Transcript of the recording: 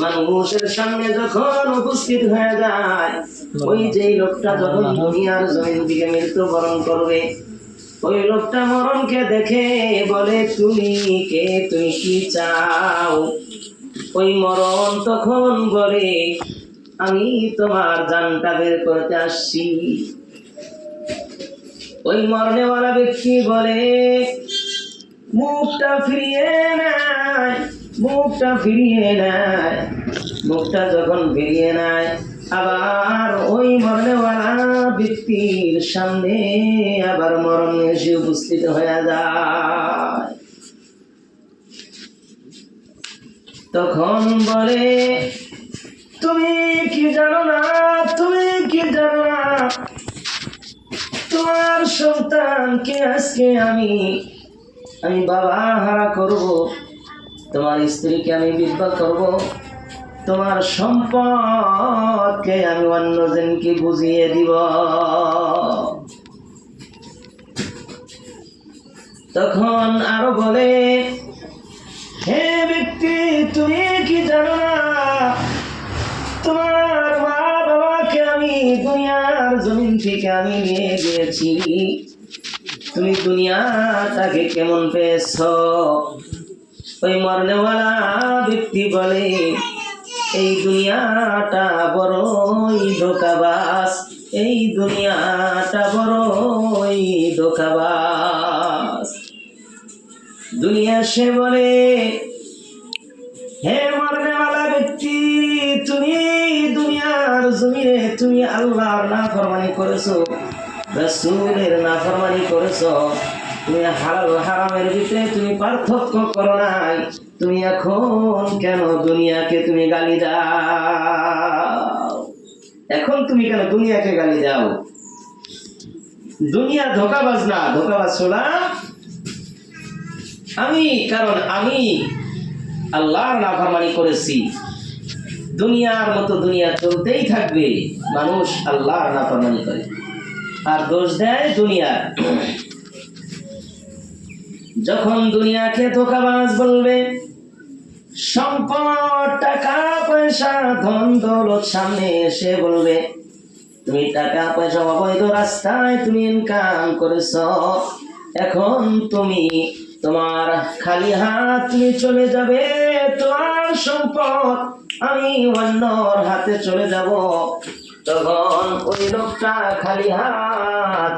মানুষের সামনে যখন উপস্থিত হয়ে যায়, ওই যে লোকটা যখন দুনিয়ার জমিন থেকে মৃত্যুবরণ করবে, ওই লোকটা মরণকে দেখে বলে, তুমি কে? তুমি কি চাও? ওই মরণ তখন বলে, আমি তোমার জানটা বের করতে আসছি। ওই মরণেওয়ালা ব্যক্তি বলে, মুখটা ফিরিয়ে নেয়। মুখটা ফিরিয়ে নেয়। মুখটা যখন ফিরিয়ে নেয়, আবার ওই মরণেওয়ালা ব্যক্তির সামনে আবার মরণ এসে উপস্থিত হয়ে যায়। তখন বলে, তুমি কি জানো না? তুমি কি জানো না? তোমার সন্তানকে আজকে আমি আমি বাবা হারা করব। তোমার স্ত্রীকে আমি বিবাহ করব। তোমার সম্পদকে আমি অন্যজনকে বুঝিয়ে দিব। তখন আরও বলে, হে ব্যক্তি, তুমি কি জানো না? তোমার মা বাবাকে আমি দুনিয়ার জমিন থেকে আমি নিয়ে গিয়েছি। তুমি দুনিয়াটাকে কেমন পেয়েছ? ওই মরনেওয়ালা ব্যক্তি বলে, এই দুনিয়াটা বড়ই ধোকাবাস এই দুনিয়াটা বড়ই ধোকাবাস দুনিয়া সে বলে, হে মরনেওয়ালা ব্যক্তি, তুমি দুনিয়ার জমিনে তুমি আল্লাহর না ফরমানি করেছ, রসুলের না ফরমানি করেছ তুমি হালাল হারামের ভিতরে তুমি পার্থক্য করো নাই। তুমি এখন কেন দুনিয়াকে তুমি গালি দাও? এখন তুমি কেন দুনিয়াকে গালি দাও? দুনিয়া ধোকাবাজ না, ধোকাবাজ শোনা। আমি, কারণ আমি আল্লাহর নাফরমানি করেছি। দুনিয়ার মতো দুনিয়া চলতেই থাকবে, মানুষ আল্লাহর নাফরমানি করে। আর দোষ দেয় দুনিয়ার। যখন দুনিয়াকে ধোকাবাজ বলবে, সম্পদ, টাকা, পয়সা, ধন, দৌলত সামনে এসে বলবে, তুমি টাকা, পয়সা, অবৈধ রাস্তায় তুমি ইনকাম করেছ। এখন তুমি তোমার খালি হাত তুমি চলে যাবে, তোমার সম্পদ আমি অন্যর হাতে চলে যাব। তখন ওই লোকটা খালি হাত